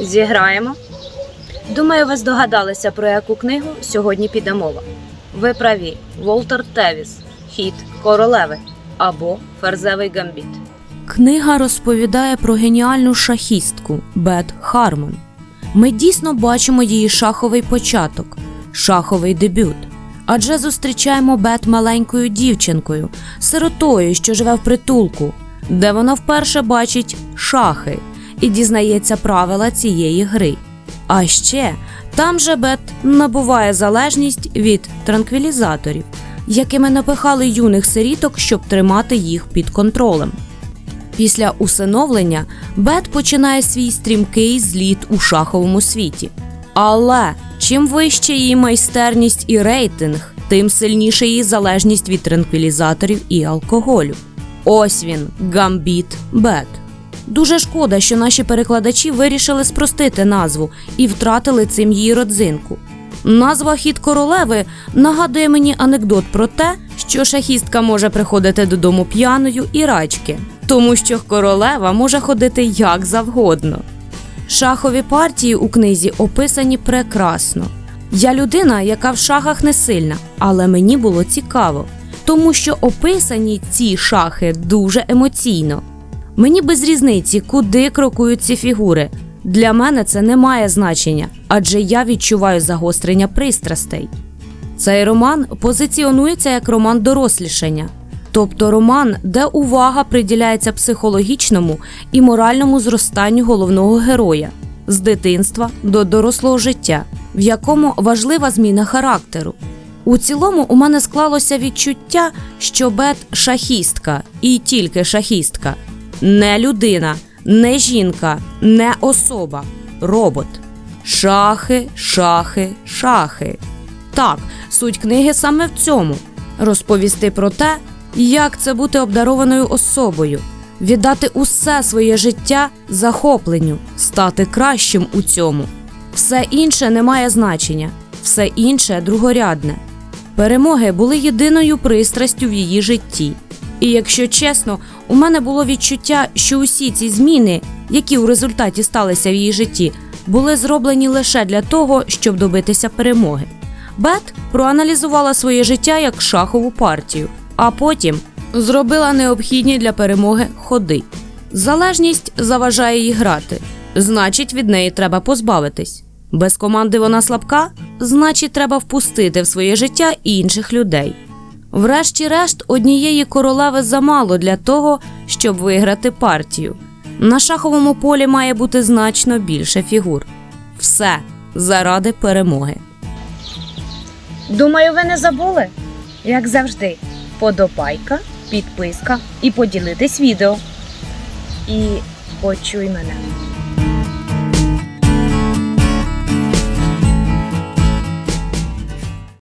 Зіграємо. Думаю, ви здогадалися, про яку книгу сьогодні піде мова. Ви праві, Волтер Тевіс, Хід королеви або Ферзевий гамбіт. Книга розповідає про геніальну шахістку Бет Хармон. Ми дійсно бачимо її шаховий початок, шаховий дебют. Адже зустрічаємо Бет маленькою дівчинкою, сиротою, що живе в притулку, де вона вперше бачить шахи і дізнається правила цієї гри. А ще там же Бет набуває залежність від транквілізаторів, якими напихали юних сиріток, щоб тримати їх під контролем. Після усиновлення Бет починає свій стрімкий зліт у шаховому світі. Але чим вище її майстерність і рейтинг, тим сильніша її залежність від транквілізаторів і алкоголю. Ось він, гамбіт Бет. Дуже шкода, що наші перекладачі вирішили спростити назву і втратили цим її родзинку. Назва хід королеви нагадує мені анекдот про те, що шахістка може приходити додому п'яною і рачки, тому що королева може ходити як завгодно. Шахові партії у книзі описані прекрасно. Я людина, яка в шахах не сильна, але мені було цікаво, тому що описані ці шахи дуже емоційно. Мені без різниці, куди крокують ці фігури. Для мене це не має значення, адже я відчуваю загострення пристрастей. Цей роман позиціонується як роман дорослішання, тобто роман, де увага приділяється психологічному і моральному зростанню головного героя з дитинства до дорослого життя, в якому важлива зміна характеру. У цілому у мене склалося відчуття, що Бет шахістка і тільки шахістка, не людина, не жінка, не особа, робот. Шахи, шахи, шахи. Так, суть книги саме в цьому розповісти про те, як це бути обдарованою особою, віддати усе своє життя захопленню, стати кращим у цьому. Все інше не має значення, все інше другорядне. Перемоги були єдиною пристрастю в її житті. І якщо чесно, у мене було відчуття, що усі ці зміни, які у результаті сталися в її житті, були зроблені лише для того, щоб добитися перемоги. Бет проаналізувала своє життя як шахову партію, а потім зробила необхідні для перемоги ходи. Залежність заважає їй грати, значить, від неї треба позбавитись. Без команди вона слабка, значить, треба впустити в своє життя інших людей. Врешті-решт, однієї королеви замало для того, щоб виграти партію. На шаховому полі має бути значно більше фігур. Все заради перемоги. Думаю, ви не забули? Як завжди, подобайка, підписка і поділитись відео. І почуй мене.